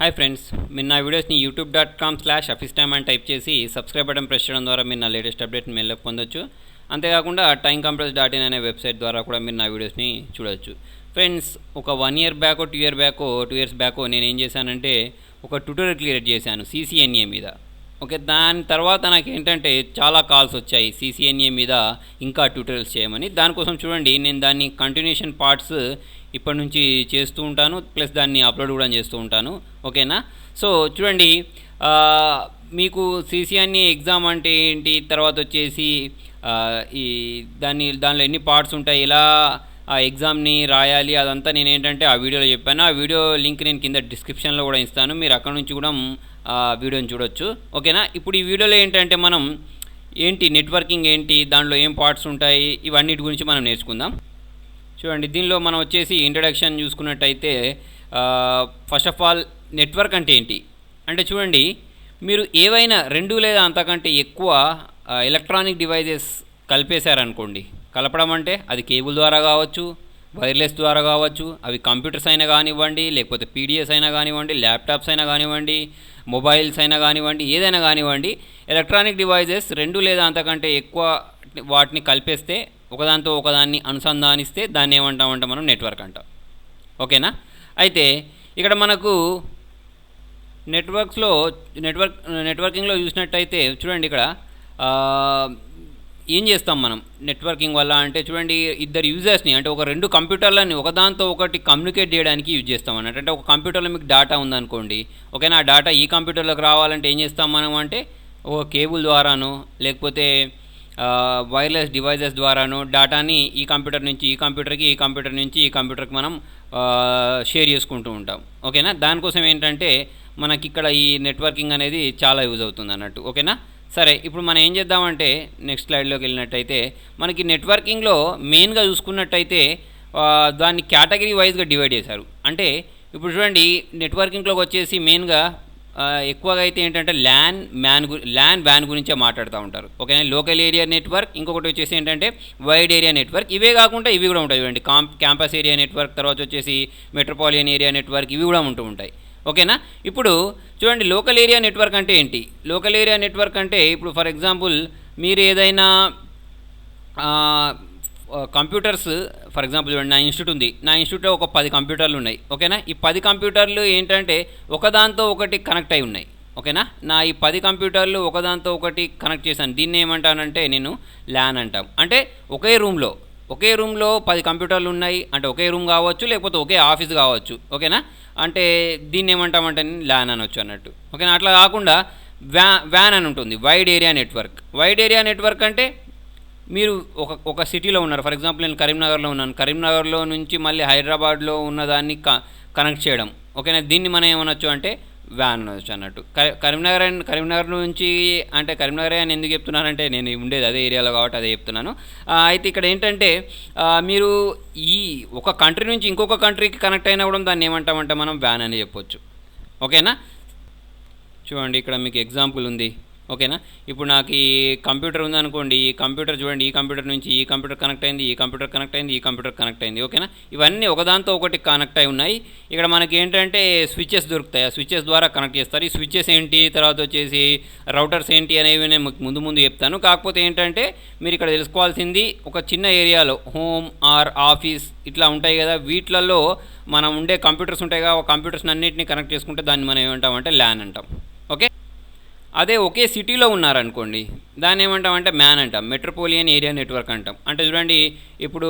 Hi friends మీరు నా వీడియోస్ని YouTube dot com slash office time అని టైప్ చేసి సబ్స్క్రైబ్ బటన్ ప్రెస్ చేయడం ద్వారా మీరు నా లేటెస్ట్ అప్డేట్ని మెల్ల పొందొచ్చు. అంతేకాకుండా టైం కంప్రెస్ డాట్ ఇన్ అనే వెబ్సైట్ ద్వారా కూడా మీరు నా వీడియోస్ని చూడొచ్చు. ఫ్రెండ్స్ ఒక one year back two year back two years back నేను ఏం చేశానంటే ఒక ట్యూటోరియల్ క్రియేట్ చేశాను సీసీఎన్ఏ మీద. ఓకే దాని తర్వాత నాకు ఏంటంటే చాలా కాల్స్ వచ్చాయి సీసీఎన్ఏ మీద ఇంకా ట్యూటోరియల్స్ చేయమని. దానికోసం చూడండి నేను దాన్ని కంటిన్యూషన్ పార్ట్స్ ఇప్పటి నుంచి చేస్తూ ఉంటాను ప్లస్ దాన్ని అప్లోడ్ కూడా చేస్తూ ఉంటాను. ఓకేనా? సో చూడండి మీకు సీసీఎన్ఏ ఎగ్జామ్ అంటే ఏంటి? తర్వాత వచ్చేసి ఈ దాన్ని దానిలో ఎన్ని పార్ట్స్ ఉంటాయి? ఎలా ఆ ఎగ్జామ్ని రాయాలి అదంతా నేను ఏంటంటే ఆ వీడియోలో చెప్పాను. ఆ వీడియో లింక్ నేను కింద డిస్క్రిప్షన్లో కూడా ఇస్తాను. మీరు అక్కడ నుంచి కూడా ఆ వీడియోని చూడొచ్చు. ఓకేనా? ఇప్పుడు ఈ వీడియోలో ఏంటంటే మనం ఏంటి నెట్వర్కింగ్ ఏంటి దాంట్లో ఏం పార్ట్స్ ఉంటాయి ఇవన్నిటి గురించి మనం నేర్చుకుందాం. చూడండి దీనిలో మనం వచ్చేసి ఇంట్రడక్షన్ చూసుకున్నట్టయితే ఫస్ట్ ఆఫ్ ఆల్ నెట్వర్క్ అంటే ఏంటి? అంటే చూడండి మీరు ఏవైనా రెండు లేదా అంతకంటే ఎక్కువ ఎలక్ట్రానిక్ డివైజెస్ కలిపేశారనుకోండి కలపడం అంటే అది కేబుల్ ద్వారా కావచ్చు వైర్లెస్ ద్వారా కావచ్చు అవి కంప్యూటర్స్ అయినా కానివ్వండి లేకపోతే పీడిఎస్ అయినా కానివ్వండి ల్యాప్టాప్స్ అయినా కానివ్వండి మొబైల్స్ అయినా కానివ్వండి ఏదైనా కానివ్వండి ఎలక్ట్రానిక్ డివైజెస్ రెండు లేదా అంతకంటే ఎక్కువ వాటిని కలిపేస్తే ఒకదాంతో ఒకదాన్ని అనుసంధానిస్తే దాన్ని ఏమంటామంటే మనం? నెట్వర్క్ అంటాం. ఓకేనా? అయితే ఇక్కడ మనకు నెట్వర్క్స్లో నెట్వర్క్ నెట్వర్కింగ్లో చూసినట్టయితే చూడండి ఇక్కడ ఏం చేస్తాం మనం? నెట్వర్కింగ్ వల్ల అంటే చూడండి ఇద్దరు యూజర్స్ని అంటే ఒక రెండు కంప్యూటర్లని ఒకదాంతో ఒకటి కమ్యూనికేట్ చేయడానికి యూజ్ చేస్తాం అన్నట్టు అంటే ఒక కంప్యూటర్లో మీకు డేటా ఉందనుకోండి ఓకేనా? ఆ డేటా ఈ కంప్యూటర్లోకి రావాలంటే ఏం చేస్తాం మనం అంటే ఒక కేబుల్ ద్వారానో లేకపోతే వైర్లెస్ డివైజెస్ ద్వారాను డేటాని ఈ కంప్యూటర్ నుంచి ఈ కంప్యూటర్కి ఈ కంప్యూటర్ నుంచి ఈ కంప్యూటర్కి మనం షేర్ చేసుకుంటూ ఉంటాం. ఓకేనా? దానికోసం ఏంటంటే మనకి ఇక్కడ ఈ నెట్వర్కింగ్ అనేది చాలా యూజ్ అవుతుంది అన్నట్టు. ఓకేనా? సరే ఇప్పుడు మనం ఏం చేద్దామంటే నెక్స్ట్ స్లైడ్లోకి వెళ్ళినట్టయితే మనకి నెట్వర్కింగ్లో మెయిన్గా చూసుకున్నట్టయితే దాన్ని కేటగిరీ వైజ్గా డివైడ్ చేశారు. అంటే ఇప్పుడు చూడండి నెట్వర్కింగ్లోకి వచ్చేసి మెయిన్గా ఎక్కువగా అయితే ఏంటంటే ల్యాన్ మ్యాన్ గు ల్యాన్ వ్యాన్ గురించే మాట్లాడుతూ ఉంటారు. ఓకేనా? లోకల్ ఏరియా నెట్వర్క్ ఇంకొకటి వచ్చేసి ఏంటంటే వైడ్ ఏరియా నెట్వర్క్ ఇవే కాకుండా ఇవి కూడా ఉంటాయి చూడండి. కాం క్యాంపస్ ఏరియా నెట్వర్క్ తర్వాత వచ్చేసి మెట్రోపాలియన్ ఏరియా నెట్వర్క్ ఇవి కూడా ఉంటూ ఉంటాయి. ఓకేనా? ఇప్పుడు చూడండి లోకల్ ఏరియా నెట్వర్క్ అంటే ఏంటి? లోకల్ ఏరియా నెట్వర్క్ అంటే ఇప్పుడు ఫర్ ఎగ్జాంపుల్ మీరు ఏదైనా కంప్యూటర్స్ ఫర్ ఎగ్జాంపుల్ చూడండి నా ఇన్స్టిట్యూట్ ఉంది. నా ఇన్స్టిట్యూట్లో ఒక పది కంప్యూటర్లు ఉన్నాయి. ఓకేనా? ఈ పది కంప్యూటర్లు ఏంటంటే ఒకదాంతో ఒకటి కనెక్ట్ అయి ఉన్నాయి. ఓకేనా? నా ఈ పది కంప్యూటర్లు ఒకదాంతో ఒకటి కనెక్ట్ చేశాను. దీన్ని ఏమంటానంటే నేను ల్యాన్ అంటాం. అంటే ఒకే రూమ్లో ఒకే రూమ్లో పది కంప్యూటర్లు ఉన్నాయి. అంటే ఒకే రూమ్ కావచ్చు లేకపోతే ఒకే ఆఫీస్ కావచ్చు. ఓకేనా? అంటే దీన్ని ఏమంటామంటే ల్యాన్ అనొచ్చు అన్నట్టు. ఓకేనా? అట్లా కాకుండా వ్యా వ్యాన్ అని ఉంటుంది. Wide area network. Wide area network అంటే మీరు ఒక ఒక సిటీలో ఉన్నారు. ఫర్ ఎగ్జాంపుల్ నేను కరీంనగర్లో ఉన్నాను. కరీంనగర్లో నుంచి మళ్ళీ హైదరాబాద్లో ఉన్నదాన్ని క కనెక్ట్ చేయడం. ఓకేనా? దీన్ని మనం ఏమనొచ్చు అంటే వ్యాన్ అనొచ్చు అన్నట్టు. కరీంనగర్ అండ్ కరీంనగర్ నుంచి అంటే కరీంనగర్ అని ఎందుకు చెప్తున్నానంటే నేను ఉండేది అదే ఏరియాలో కాబట్టి అదే చెప్తున్నాను. అయితే ఇక్కడ ఏంటంటే మీరు ఈ ఒక కంట్రీ నుంచి ఇంకొక కంట్రీకి కనెక్ట్ అయినా కూడా దాన్ని ఏమంటామంటే మనం వ్యాన్ అని చెప్పొచ్చు. ఓకేనా? చూడండి ఇక్కడ మీకు ఎగ్జాంపుల్ ఉంది. ఓకేనా? ఇప్పుడు నాకు ఈ కంప్యూటర్ ఉందనుకోండి ఈ కంప్యూటర్ చూడండి ఈ కంప్యూటర్ నుంచి ఈ కంప్యూటర్ కనెక్ట్ అయింది ఈ కంప్యూటర్ కనెక్ట్ అయింది ఈ కంప్యూటర్ కనెక్ట్ అయింది ఓకేనా? ఇవన్నీ ఒకదాంతో ఒకటి కనెక్ట్ అయి ఉన్నాయి. ఇక్కడ మనకి ఏంటంటే స్విచెస్ దొరుకుతాయి. ఆ స్విచెస్ ద్వారా కనెక్ట్ చేస్తారు. ఈ స్విచెస్ ఏంటి? తర్వాత వచ్చేసి రౌటర్స్ ఏంటి అనేవి నేను ముందు ముందు చెప్తాను. కాకపోతే ఏంటంటే మీరు ఇక్కడ తెలుసుకోవాల్సింది ఒక చిన్న ఏరియాలో హోమ్ ఆర్ ఆఫీస్ ఇట్లా ఉంటాయి కదా. వీటిలలో మనం ఉండే కంప్యూటర్స్ ఉంటాయి కదా. ఆ కంప్యూటర్స్ అన్నింటినీ కనెక్ట్ చేసుకుంటే దాన్ని మనం ఏమంటామంటే ల్యాన్ అంటాం. అదే ఒకే సిటీలో ఉన్నారనుకోండి దాన్ని ఏమంటాం అంటే మ్యాన్ అంటాం మెట్రోపోలియన్ ఏరియా నెట్వర్క్ అంటాం. అంటే చూడండి ఇప్పుడు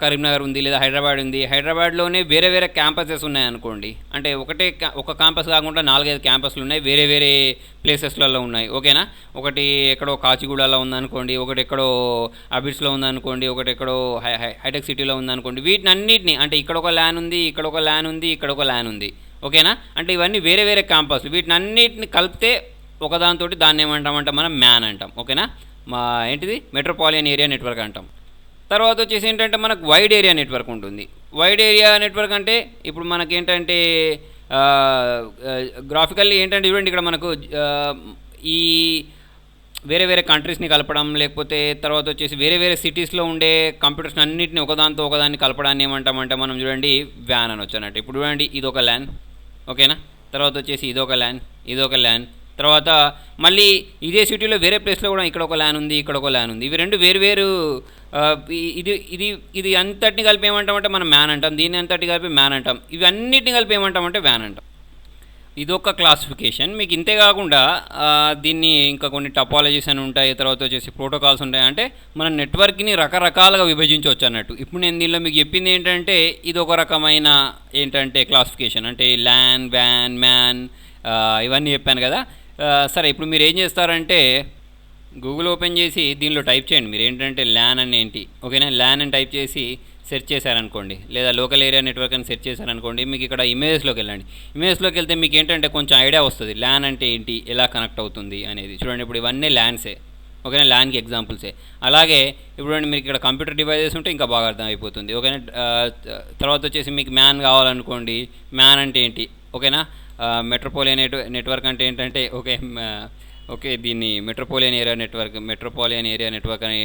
కరీంనగర్ ఉంది లేదా హైదరాబాద్ ఉంది. హైదరాబాద్లోనే వేరే వేరే క్యాంపసెస్ ఉన్నాయనుకోండి అంటే ఒకటే క్యా- ఒక క్యాంపస్ కాకుండా నాలుగైదు క్యాంపస్లు ఉన్నాయి వేరే వేరే ప్లేసెస్లలో ఉన్నాయి. ఓకేనా? ఒకటి ఎక్కడో కాచిగూడలో ఉందనుకోండి ఒకటి ఎక్కడో అబిడ్స్లో ఉందనుకోండి ఒకటి ఎక్కడో హై హై- హైటెక్ సిటీలో ఉందనుకోండి వీటిని అన్నిటిని అంటే ఇక్కడ ఒక ల్యాన్ ఉంది ఇక్కడ ఒక ల్యాన్ ఉంది ఇక్కడ ఒక ల్యాన్ ఉంది. ఓకేనా? అంటే ఇవన్నీ వేరే వేరే క్యాంపస్లు వీటిని అన్నిటిని కలిపితే ఒకదానితో దాన్ని ఏమంటామంటే మనం మ్యాన్ అంటాం ఓకేనా? మా ఏంటిది? మెట్రోపాలియన్ ఏరియా నెట్వర్క్ అంటాం. తర్వాత వచ్చేసి ఏంటంటే మనకు వైడ్ ఏరియా నెట్వర్క్ ఉంటుంది. వైడ్ ఏరియా నెట్వర్క్ అంటే ఇప్పుడు మనకి ఏంటంటే గ్రాఫికల్లీ ఏంటంటే చూడండి ఇక్కడ మనకు ఈ వేరే వేరే కంట్రీస్ని కలపడం లేకపోతే తర్వాత వచ్చేసి వేరే వేరే సిటీస్లో ఉండే కంప్యూటర్స్ అన్నింటిని ఒకదాంతో ఒకదాన్ని కలపడాన్ని ఏమంటామంటే మనం చూడండి వ్యాన్ అని వచ్చానంటే ఇప్పుడు చూడండి ఇది ఒక ల్యాన్ ఓకేనా? తర్వాత వచ్చేసి ఇదొక ల్యాన్ ఇదొక ల్యాన్ తర్వాత మళ్ళీ ఇదే సిటీలో వేరే ప్లేస్లో కూడా ఇక్కడ ఒక ల్యాన్ ఉంది ఇక్కడ ఒక ల్యాన్ ఉంది. ఇవి రెండు వేరు వేరు ఇది ఇది ఇది అంతటిని కలిపి ఏమంటామంటే మనం మ్యాన్ అంటాం దీన్ని అంతటి కలిపి మ్యాన్ అంటాం. ఇవి అన్నిటిని కలిపి ఏమంటామంటే వ్యాన్ అంటాం. ఇదొక క్లాసిఫికేషన్. మీకు ఇంతే కాకుండా దీన్ని ఇంకా కొన్ని టపాలజీస్ అని ఉంటాయి తర్వాత వచ్చేసి ప్రోటోకాల్స్ ఉంటాయి. అంటే మన నెట్వర్క్ని రకరకాలుగా విభజించవచ్చు అన్నట్టు. ఇప్పుడు నేను దీనిలో మీకు చెప్పింది ఏంటంటే ఇది ఒక రకమైన ఏంటంటే క్లాసిఫికేషన్. అంటే ల్యాన్ వ్యాన్ మ్యాన్ ఇవన్నీ చెప్పాను కదా. సరే ఇప్పుడు మీరు ఏం చేస్తారంటే గూగుల్ ఓపెన్ చేసి దీనిలో టైప్ చేయండి. మీరు ఏంటంటే ల్యాన్ అని ఏంటి? ఓకేనా? ల్యాన్ అని టైప్ చేసి సెర్చ్ చేశారనుకోండి. లేదా లోకల్ ఏరియా నెట్వర్క్ అని సెర్చ్ చేశారనుకోండి. మీకు ఇక్కడ ఇమేజెస్లోకి వెళ్ళండి. ఇమేజెస్లోకి వెళ్తే మీకు ఏంటంటే కొంచెం ఐడియా వస్తుంది. ల్యాన్ అంటే ఏంటి? ఎలా కనెక్ట్ అవుతుంది అనేది. చూడండి ఇప్పుడు ఇవన్నీ ల్యాన్సే ఓకేనా? ల్యాన్కి ఎగ్జాంపుల్సే. అలాగే ఇప్పుడు మీకు ఇక్కడ కంప్యూటర్ డివైజెస్ ఉంటే ఇంకా బాగా అర్థం అయిపోతుంది ఓకేనా తర్వాత వచ్చేసి మీకు మ్యాన్ కావాలనుకోండి. మ్యాన్ అంటే ఏంటి? ఓకేనా? మెట్రోపోలియన్ నెట్వర్క్ అంటే ఏంటంటే ఓకే ఓకే దీన్ని metropolitan area network metropolitan area network అని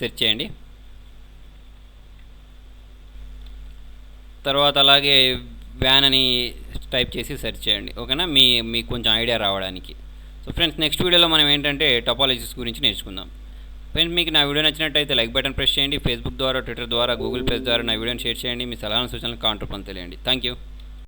సెర్చ్ చేయండి. తర్వాత అలాగే వ్యాన్ అని టైప్ చేసి సెర్చ్ చేయండి. ఓకేనా? మీ మీకు కొంచెం ఐడియా రావడానికి. సో ఫ్రెండ్స్ నెక్స్ట్ వీడియోలో మనం ఏంటంటే టపాలజీస్ గురించి నేర్చుకుందాం. ఫ్రెండ్స్ మీకు నా వీడియో నచ్చినట్టయితే లైక్ బటన్ ప్రెస్ చేయండి. ఫేస్బుక్ ద్వారా ట్విట్టర్ ద్వారా గూగుల్ ప్లేస్ ద్వారా నా వీడియోని షేర్ చేయండి. మీ సలహా సూచనలు కాంటర్ తెలియండి. Thank you